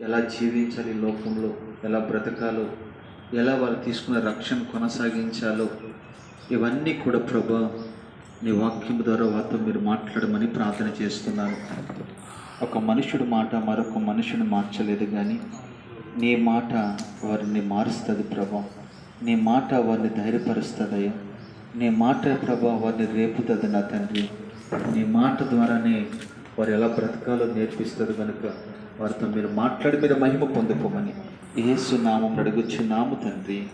ఎలా జీవించాలి లోకంలో? ఎలా బ్రతకాలో? ఎలా వారు తీసుకున్న రక్షణ కొనసాగించాలో? ఇవన్నీ కూడా ప్రభా నీ వాక్యం ద్వారా వారితో మీరు మాట్లాడమని ప్రార్థన చేస్తున్నాను. ఒక మనుషుడు మాట మరొక మనుషుని మార్చలేదు కానీ నీ మాట వారిని మారుస్తుంది ప్రభా. నీ మాట వారిని ధైర్యపరుస్తుందయ్యా నీ మాట ప్రభా వారిని రేపుతుంది నా తండ్రి. నీ మాట ద్వారానే వారు ఎలా బ్రతకాలో నేర్పిస్తుంది కనుక వారితో మీరు మాట్లాడి మీరు మహిమ పొందుకోమని. యేసు నామం అడుగుచున్నాము తండ్రి.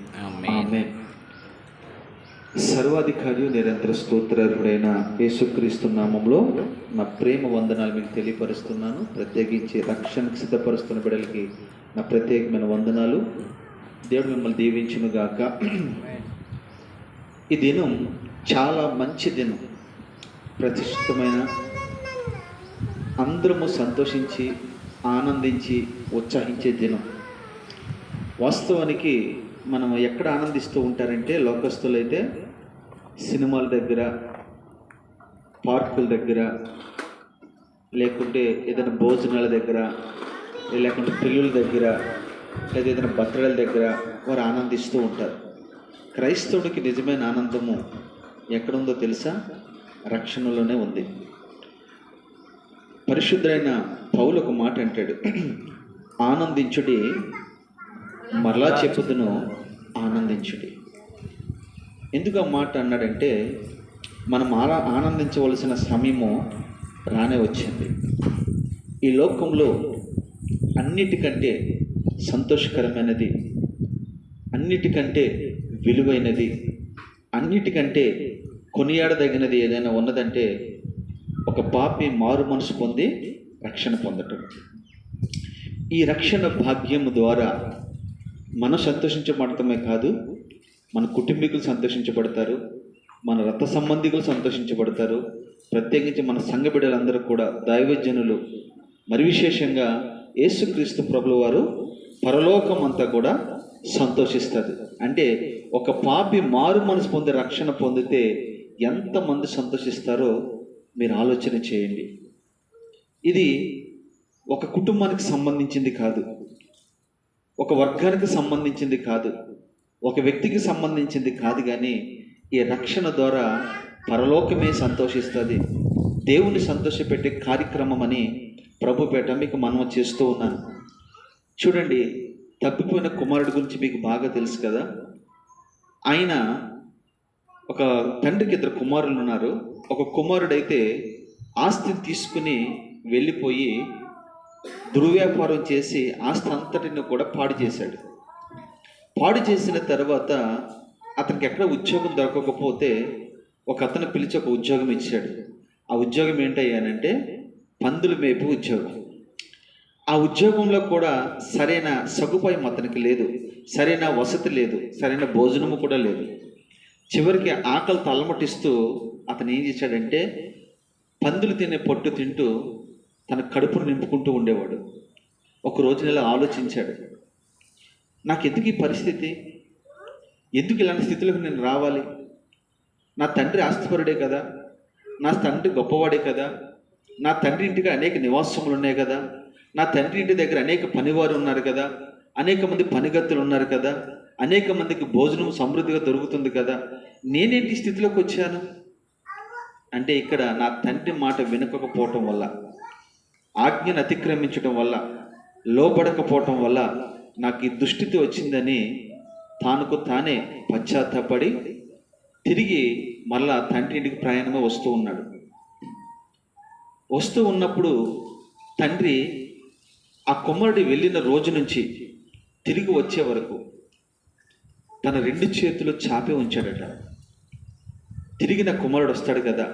ఆమె సర్వాధికారి నిరంతర స్తోత్రుడైన యేసుక్రీస్తు నామంలో నా ప్రేమ వందనాలు మీకు తెలియపరుస్తున్నాను. ప్రత్యేకించి రక్షణకు సిద్ధపరుస్తున్న బిడ్డలకి నా ప్రత్యేకమైన వందనాలు. దేవుడు మిమ్మల్ని దీవించును గాక. ఈ దినం చాలా మంచి దినం. ప్రతిష్ఠితమైన అందరము సంతోషించి ఆనందించి ఉత్సాహించే దినం. వాస్తవానికి మనం ఎక్కడ ఆనందిస్తూ ఉంటారంటే లోకస్తులైతే సినిమాల దగ్గర పార్కుల దగ్గర లేకుంటే ఏదైనా భోజనాల దగ్గర లేకుంటే పిల్లుల దగ్గర లేదా ఏదైనా బట్టల దగ్గర వారు ఆనందిస్తూ ఉంటారు. క్రైస్తవుడికి నిజమైన ఆనందము ఎక్కడుందో తెలుసా? రక్షణలోనే ఉంది. పరిశుద్ధుడైన పౌలు ఒక మాట అంటాడు. ఆనందించుడి మరలా చెప్పుదును ఆనందించుడి. ఎందుకు ఆ మాట అన్నాడంటే మనం ఆరా ఆనందించవలసిన సమయము రానే వచ్చింది. ఈ లోకంలో అన్నిటికంటే సంతోషకరమైనది అన్నిటికంటే విలువైనది అన్నిటికంటే కొనియాడదగినది ఏదైనా ఉన్నదంటే ఒక పాపి మారు మనసు పొంది రక్షణ పొందటం. ఈ రక్షణ భాగ్యం ద్వారా మనం సంతోషించబడటమే కాదు మన కుటుంబీకులు సంతోషించబడతారు మన రథ సంబంధికులు సంతోషించబడతారు ప్రత్యేకించి మన సంఘ బిడ్డలందరూ కూడా దైవజనులు మరి విశేషంగా యేసుక్రీస్తు ప్రభుల వారు పరలోకం అంతా కూడా సంతోషిస్తుంది అంటే ఒక పాపి మారు మనసు పొంది రక్షణ పొందితే ఎంతమంది సంతోషిస్తారో మీరు ఆలోచన చేయండి. ఇది ఒక కుటుంబానికి సంబంధించింది కాదు. ఒక వర్గానికి సంబంధించింది కాదు. ఒక వ్యక్తికి సంబంధించింది కాదు కానీ ఈ రక్షణ ద్వారా పరలోకమే సంతోషిస్తుంది. దేవుని సంతోషపెట్టే కార్యక్రమం అని ప్రభుపేట మీకు మనం చేస్తూ ఉన్నాను. చూడండి తప్పిపోయిన కుమారుడి గురించి మీకు బాగా తెలుసు కదా. ఆయన ఒక తండ్రికి ఇద్దరు కుమారులు ఉన్నారు. ఒక కుమారుడైతే ఆస్తిని తీసుకుని వెళ్ళిపోయి దుర్వ్యాపారం చేసి ఆస్తి అంతటిని కూడా పాడు చేశాడు. పాడు చేసిన తర్వాత అతనికి ఎక్కడ ఉద్యోగం దొరకకపోతే ఒక అతను పిలిచి ఒక ఉద్యోగం ఇచ్చాడు. ఆ ఉద్యోగం ఏంటయ్యానంటే పందులు మేపు ఉద్యోగం. ఆ ఉద్యోగంలో కూడా సరైన సదుపాయం అతనికి లేదు సరైన వసతి లేదు సరైన భోజనము కూడా లేదు. చివరికి ఆకలి తలమటిస్తూ అతను ఏం చేశాడంటే పందులు తినే పొట్టు తింటూ తన కడుపును నింపుకుంటూ ఉండేవాడు. ఒక రోజు నెల ఆలోచించాడు. నాకు ఎందుకు ఈ పరిస్థితి? ఎందుకు ఇలాంటి స్థితిలోకి నేను రావాలి? నా తండ్రి ఆస్తిపరుడే కదా? నా తండ్రి గొప్పవాడే కదా? నా తండ్రి ఇంటికి అనేక నివాసములు ఉన్నాయి కదా? నా తండ్రి ఇంటి దగ్గర అనేక పనివారు ఉన్నారు కదా? అనేక మంది పనిగత్తులు ఉన్నారు కదా? అనేక మందికి భోజనం సమృద్ధిగా దొరుకుతుంది కదా? నేనేంటి స్థితిలోకి వచ్చాను? అంటే ఇక్కడ నా తండ్రి మాట వినకపోవటం వల్ల ఆజ్ఞను అతిక్రమించడం వల్ల లోపడకపోవటం వల్ల నాకు ఈ దుస్థితి వచ్చిందని తానుకు తానే పశ్చాత్తపడి తిరిగి మళ్ళా తండ్రి ఇంటికి ప్రయాణమే వస్తూ ఉన్నాడు. వస్తూ ఉన్నప్పుడు తండ్రి ఆ కుమ్మరుడి వెళ్ళిన రోజు నుంచి తిరిగి వచ్చే వరకు తన రెండు చేతులు చాపి ఉంచాడట. తిరిగిన కుమారుడు వస్తాడు కదా?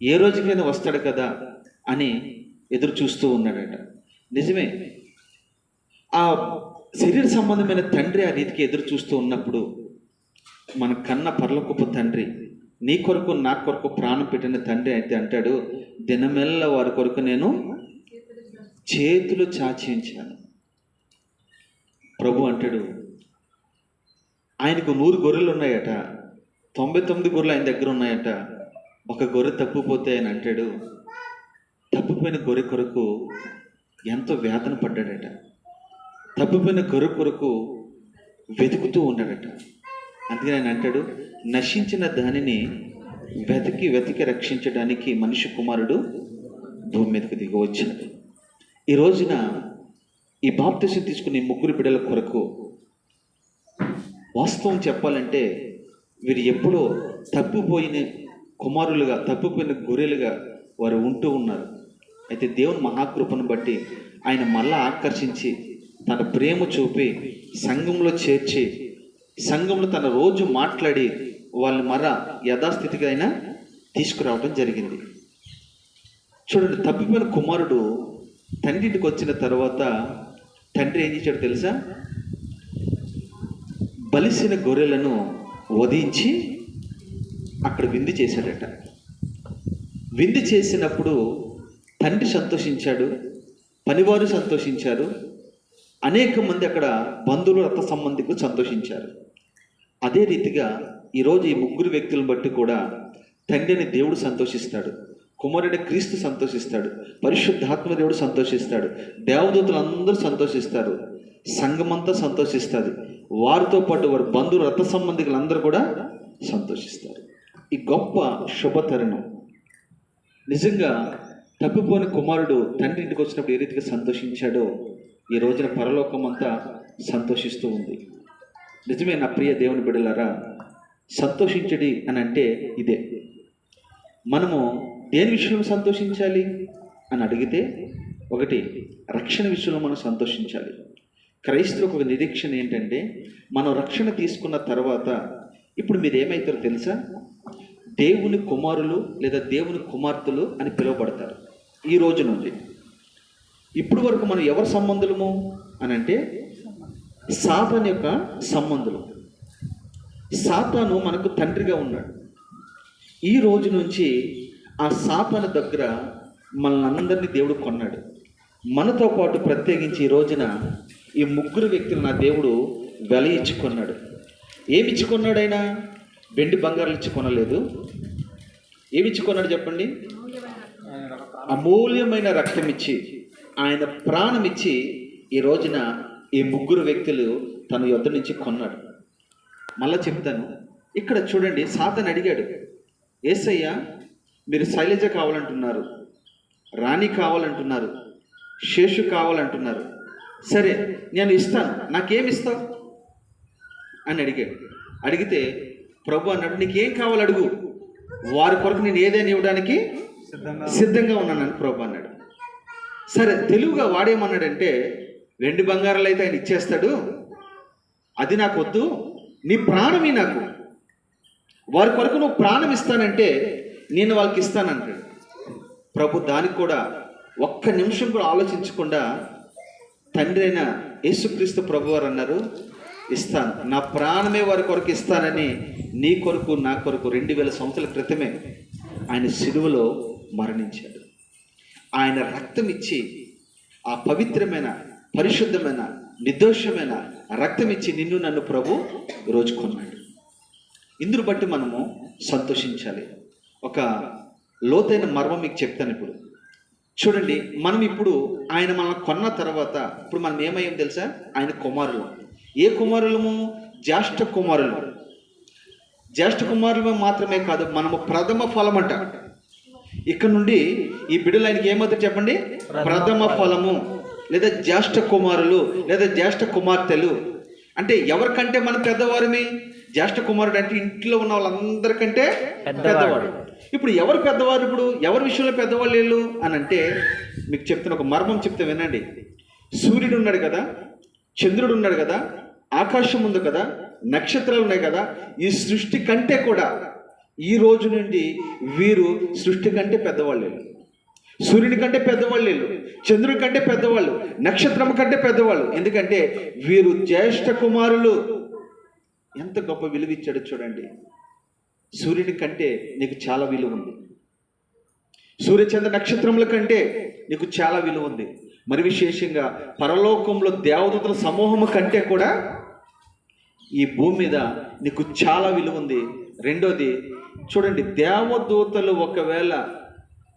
ఏ రోజుకైనా వస్తాడు కదా? అని ఎదురు చూస్తూ ఉన్నాడట. నిజమే ఆ శరీర సంబంధమైన తండ్రి ఆ రీతికి ఎదురు చూస్తూ ఉన్నప్పుడు మన కన్న పర్లకొప్పు తండ్రి నీ కొరకు నా కొరకు ప్రాణం పెట్టిన తండ్రి అయితే అంటాడు దినమెల్ల వారి కొరకు నేను చేతులు చాచి ఉంచాను ప్రభు అంటాడు ఆయనకు నూరు గొర్రెలు ఉన్నాయట తొంభై తొమ్మిది గొర్రెలు ఆయన దగ్గర ఉన్నాయట. ఒక గొర్రె తప్పిపోతే ఆయన అంటాడు తప్పిపోయిన గొర్రె కొరకు ఎంతో వేదన పడ్డాడట. తప్పిపోయిన గొర్రె కొరకు వెతుకుతూ ఉన్నాడట. అందుకని ఆయన అంటాడు నశించిన దానిని వెతికి వెతికి రక్షించడానికి మనిషి కుమారుడు భూమి మీదకు దిగి ఈ రోజున ఈ బాప్తిసం తీసుకునే ముగ్గురు బిడ్డల కొరకు వాస్తవం చెప్పాలంటే వీరు ఎప్పుడో తప్పిపోయిన కుమారులుగా తప్పిపోయిన గొర్రెలుగా వారు ఉంటూ ఉన్నారు. అయితే దేవుని మహాకృపను బట్టి ఆయన మళ్ళా ఆకర్షించి తన ప్రేమ చూపి సంఘంలో చేర్చి సంఘంలో తన రోజు మాట్లాడి వాళ్ళని మర యథాస్థితిగా అయినా తీసుకురావడం జరిగింది. చూడండి తప్పిపోయిన కుమారుడు తండ్రికి వచ్చిన తర్వాత తండ్రి ఏం చేశాడు తెలుసా? బలిసిన గొర్రెలను వధించి అక్కడ విందు చేశాడట. విందు చేసినప్పుడు తండ్రి సంతోషించాడు పనివారు సంతోషించారు అనేక మంది అక్కడ బంధువులు రక్త సంబంధికులు సంతోషించారు. అదే రీతిగా ఈరోజు ఈ ముగ్గురు వ్యక్తులను బట్టి కూడా తండ్రిని దేవుడు సంతోషిస్తాడు కుమారుని క్రీస్తు సంతోషిస్తాడు పరిశుద్ధాత్మ దేవుడు సంతోషిస్తాడు దేవదూతలు అందరూ సంతోషిస్తారు సంఘమంతా సంతోషిస్తుంది. వారితో పాటు వారి బంధువులు రక్త సంబంధికులు అందరూ కూడా సంతోషిస్తారు. ఈ గొప్ప శుభతరుణం నిజంగా తప్పిపోని కుమారుడు తండ్రి ఇంటికి వచ్చినప్పుడు ఏ రీతిగా సంతోషించాడో ఈ రోజున పరలోకం అంతా సంతోషిస్తూ ఉంది. నిజమే నా ప్రియ దేవుని బిడ్డలారా సంతోషించడి అని అంటే ఇదే. మనము దేని విషయంలో సంతోషించాలి అని అడిగితే ఒకటి రక్షణ విషయంలో మనం సంతోషించాలి. క్రైస్తవులకు ఒక నిరీక్షణ ఏంటంటే మనం రక్షణ తీసుకున్న తర్వాత ఇప్పుడు మీరు ఏమవుతారో తెలుసా? దేవుని కుమారులు లేదా దేవుని కుమార్తెలు అని పిలువబడతారు ఈ రోజు నుండి. ఇప్పుడు వరకు మనం ఎవరి సంబంధులము? అని అంటే సాతాన్ యొక్క సంబంధులు. సాతాను మనకు తండ్రిగా ఉన్నాడు. ఈ రోజు నుంచి ఆ సాతాను దగ్గర మనల్ని అందరినీ దేవుడు కొన్నాడు. మనతో పాటు ప్రత్యేకించి ఈ రోజున ఈ ముగ్గురు వ్యక్తులు నా దేవుడు వెల ఇచ్చుకున్నాడు. ఏమి ఇచ్చుకున్నాడు ఆయన? వెండి బంగారాలు ఇచ్చి కొనలేదు. ఏమి ఇచ్చుకున్నాడు చెప్పండి? అమూల్యమైన రక్తం ఇచ్చి ఆయన ప్రాణం ఇచ్చి ఈ రోజున ఈ ముగ్గురు వ్యక్తులు తన యొద్ద నుంచి కొన్నాడు. మళ్ళా చెప్తాను. ఇక్కడ చూడండి సాతన్ అడిగాడు ఏసయ్య మీరు శైలజ కావాలంటున్నారు రాణి కావాలంటున్నారు శేషు కావాలంటున్నారు సరే నేను ఇస్తాను. నాకేమి ఇస్తావు? అని అడిగాడు. అడిగితే ప్రభు అన్నాడు నీకేం కావాలి అడుగు. వారి కొరకు నేను ఏదైనా ఇవ్వడానికి సిద్ధంగా ఉన్నానని ప్రభు అన్నాడు. సరే తెలుగుగా వాడేమన్నాడంటే వెండి బంగారాలు అయితే ఆయన ఇచ్చేస్తాడు. అది నాకు వద్దు నీ ప్రాణమే నాకు. వారి కొరకు నువ్వు ప్రాణం ఇస్తానంటే నేను వాళ్ళకి ఇస్తానంటాడు ప్రభు దానికి కూడా ఒక్క నిమిషం కూడా ఆలోచించకుండా తండ్రి అయిన యేసుక్రీస్తు ప్రభు వారు అన్నారు ఇస్తాను. నా ప్రాణమే వారి కొరకు ఇస్తానని నీ కొరకు నా కొరకు రెండు వేల సంవత్సరాల క్రితమే ఆయన సిలువలో మరణించాడు. ఆయన రక్తం ఇచ్చి ఆ పవిత్రమైన పరిశుద్ధమైన నిర్దోషమైన రక్తం ఇచ్చి నిన్ను నన్ను ప్రభు రోజు కొన్నాడు ఇందును బట్టి మనము సంతోషించాలి. ఒక లోతైన మర్మం మీకు చెప్తాను ఇప్పుడు. చూడండి మనం ఇప్పుడు ఆయన మనల్ని కొన్న తర్వాత ఇప్పుడు మనం ఏమయ్యాం తెలుసా? ఆయన కుమారులు. ఏ కుమారులము? జ్యేష్ఠ కుమారులు. జ్యేష్ఠ కుమారులు మాత్రమే కాదు మనము ప్రథమ ఫలం అంట ఇక్కడ నుండి ఈ బిడ్డలు ఆయనకి ఏమవుతారు చెప్పండి? ప్రథమ ఫలము. లేదా జ్యేష్ఠ కుమారులు లేదా జ్యేష్ఠ కుమార్తెలు. అంటే ఎవరికంటే మన పెద్దవారమే? జ్యేష్ఠ కుమారుడు అంటే ఇంట్లో ఉన్న వాళ్ళందరికంటే పెద్దవాడు ఇప్పుడు ఎవరు పెద్దవారు ఇప్పుడు? ఎవరి విషయంలో పెద్దవాళ్ళు వీళ్ళు? అని అంటే మీకు చెప్తున్న ఒక మర్మం చెప్తే వినండి. సూర్యుడు ఉన్నాడు కదా చంద్రుడు ఉన్నాడు కదా ఆకాశం ఉంది కదా నక్షత్రాలు ఉన్నాయి కదా ఈ సృష్టి కంటే కూడా ఈ రోజు నుండి వీరు సృష్టి కంటే పెద్దవాళ్ళు సూర్యుని కంటే పెద్దవాళ్ళు చంద్రుని చంద్రుడి కంటే పెద్దవాళ్ళు నక్షత్రం కంటే పెద్దవాళ్ళు. ఎందుకంటే వీరు జ్యేష్ఠ కుమారులు. ఎంత గొప్ప విలువ ఇచ్చాడు చూడండి. సూర్యుని కంటే నీకు చాలా విలువ ఉంది. సూర్యచంద్ర నక్షత్రముల కంటే నీకు చాలా విలువ ఉంది. మరి విశేషంగా పరలోకంలో దేవదూతల సమూహము కంటే కూడా ఈ భూమి మీద నీకు చాలా విలువ ఉంది. రెండోది చూడండి దేవదూతలు ఒకవేళ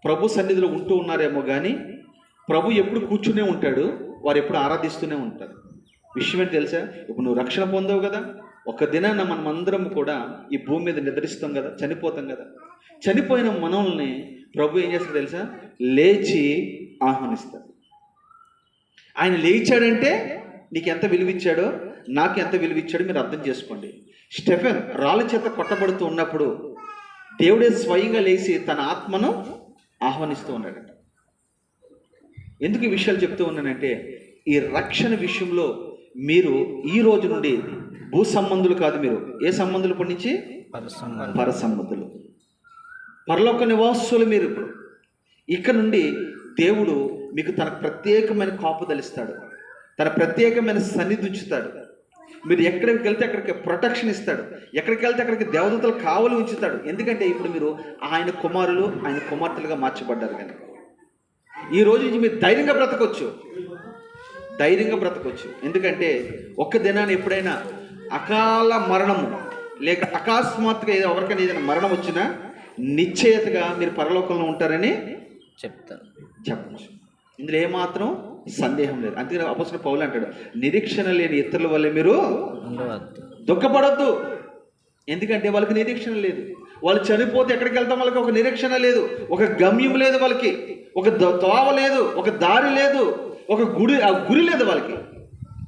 ప్రభు సన్నిధిలో ఉంటూ ఉన్నారేమో కానీ ప్రభు ఎప్పుడు కూర్చునే ఉంటాడు వారు ఎప్పుడు ఆరాధిస్తూనే ఉంటారు. విషయం ఏంటి తెలుసా? ఇప్పుడు నువ్వు రక్షణ పొందావు కదా. ఒక దినాన మనం అందరం కూడా ఈ భూమి మీద నిద్రిస్తాం కదా చనిపోతాం కదా. చనిపోయిన మనల్ని ప్రభు ఏం చేస్తాడు తెలుసా? లేచి ఆహ్వానిస్తాడు. ఆయన లేచాడంటే నీకు ఎంత విలువిచ్చాడో నాకు ఎంత విలువిచ్చాడో మీరు అర్థం చేసుకోండి. స్టెఫెన్ రాళ్ళ చేత కొట్టబడుతూ ఉన్నప్పుడు దేవుడే స్వయంగా లేచి తన ఆత్మను ఆహ్వానిస్తూ ఉన్నాడట. ఎందుకు ఈ విషయాలు చెప్తూ ఉన్నానంటే ఈ రక్షణ విషయంలో మీరు ఈ రోజు నుండి భూ సంబంధులు కాదు మీరు. ఏ సంబంధులు ఇప్పటి నుంచి? పర సంబంధులు పరలోక నివాసులు మీరు ఇప్పుడు. ఇక్కడ నుండి దేవుడు మీకు తన ప్రత్యేకమైన కాపుదలిస్తాడు తన ప్రత్యేకమైన సన్నిధి ఉంచుతాడు. మీరు ఎక్కడికి వెళ్తే అక్కడికి ప్రొటెక్షన్ ఇస్తాడు. ఎక్కడికి వెళ్తే అక్కడికి దేవదూతలు కావలి ఉంచుతాడు. ఎందుకంటే ఇప్పుడు మీరు ఆయన కుమారులు ఆయన కుమార్తెలుగా మార్చబడ్డారు కనుక. ఈ రోజు నుంచి మీరు ధైర్యంగా బ్రతకొచ్చు. ధైర్యంగా బ్రతకొచ్చు. ఎందుకంటే ఒక్క దినాన్ని ఎప్పుడైనా అకాల మరణము. లేక అకస్మాత్తుగా ఏదో ఎవరికైనా ఏదైనా మరణం వచ్చినా నిశ్చయతగా మీరు పరలోకంలో ఉంటారని చెప్తారు. చెప్పచ్చు. ఇందులో ఏమాత్రం సందేహం లేదు. అందుకని అపసిన పౌలు అంటాడు నిరీక్షణ లేని ఇతరుల వల్ల మీరు దుఃఖపడద్దు. ఎందుకంటే వాళ్ళకి నిరీక్షణ లేదు. వాళ్ళు చనిపోతే ఎక్కడికి వెళ్తాం? వాళ్ళకి ఒక నిరీక్షణ లేదు. ఒక గమ్యం లేదు వాళ్ళకి. ఒక తోవ లేదు. ఒక దారి లేదు. ఒక గుడి గురి లేదు వాళ్ళకి.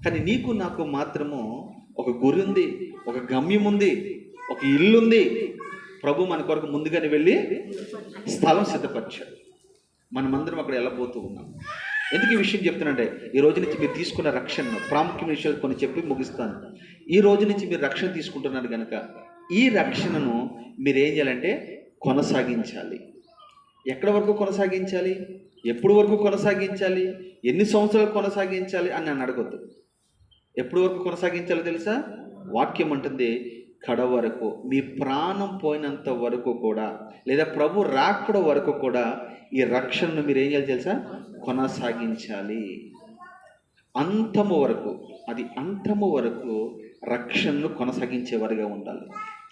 కానీ నీకు నాకు మాత్రము ఒక గురి ఉంది ఒక గమ్యం ఉంది ఒక ఇల్లు ఉంది ప్రభు మన కొరకు ముందుగానే వెళ్ళి స్థలం సిద్ధపరిచాడు. మనమందరం అక్కడ వెళ్ళబోతూ ఉన్నాం. ఎందుకు ఈ విషయం చెప్తానంటే ఈ రోజు నుంచి మీరు తీసుకున్న రక్షణ ప్రాముఖ్యమైన విషయాలు కొన్ని చెప్పి ముగిస్తాను. ఈ రోజు నుంచి మీరు రక్షణ తీసుకుంటున్నారు కనుక ఈ రక్షణను మీరు ఏం చేయాలంటే కొనసాగించాలి. ఎక్కడ వరకు కొనసాగించాలి? ఎప్పుడు వరకు కొనసాగించాలి? ఎన్ని సంవత్సరాలు కొనసాగించాలి? అని నన్ను అడగొద్దు. ఎప్పుడు వరకు కొనసాగించాలో తెలుసా? వాక్యం అంటుంది కడ వరకు మీ ప్రాణం పోయినంత వరకు కూడా లేదా ప్రభు రాకడ వరకు కూడా ఈ రక్షణను మీరు ఏం చేయాలి తెలుసా? కొనసాగించాలి. అంతము వరకు అది అంతము వరకు రక్షణను కొనసాగించేవారిగా ఉండాలి.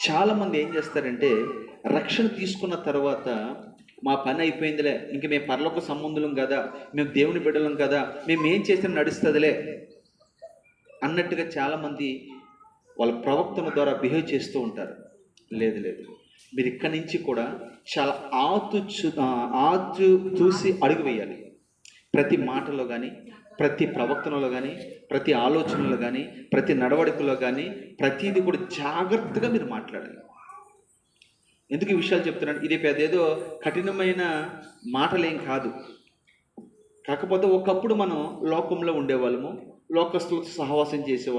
చాలామంది ఏం చేస్తారంటే రక్షణ తీసుకున్న తర్వాత మా పని అయిపోయిందిలే ఇంక మేము పరలోక సంబంధులం కదా మేము దేవుని బిడ్డలం కదా మేము ఏం చేసినా నడుస్తుందిలే అన్నట్టుగా చాలామంది వాళ్ళ ప్రవక్తల ద్వారా బిహేవ్ చేస్తూ ఉంటారు. లేదు లేదు. మీరు ఇక్కడి నుంచి కూడా చాలా ఆతు ఆతు చూసి అడుగు వేయాలి. ప్రతి మాటలో కానీ ప్రతి ప్రవక్తనలో కానీ ప్రతి ఆలోచనలో కానీ ప్రతి నడవడికలో కానీ ప్రతిదీ కూడా జాగ్రత్తగా మీరు మాట్లాడాలి. ఎందుకు ఈ విషయాలు చెప్తున్నాను? ఇది అదేదో కఠినమైన మాటలేం కాదు. కాకపోతే ఒకప్పుడు మనం లోకంలో ఉండేవాళ్ళము. లోకస్తులతో సహవాసం చేసేవారు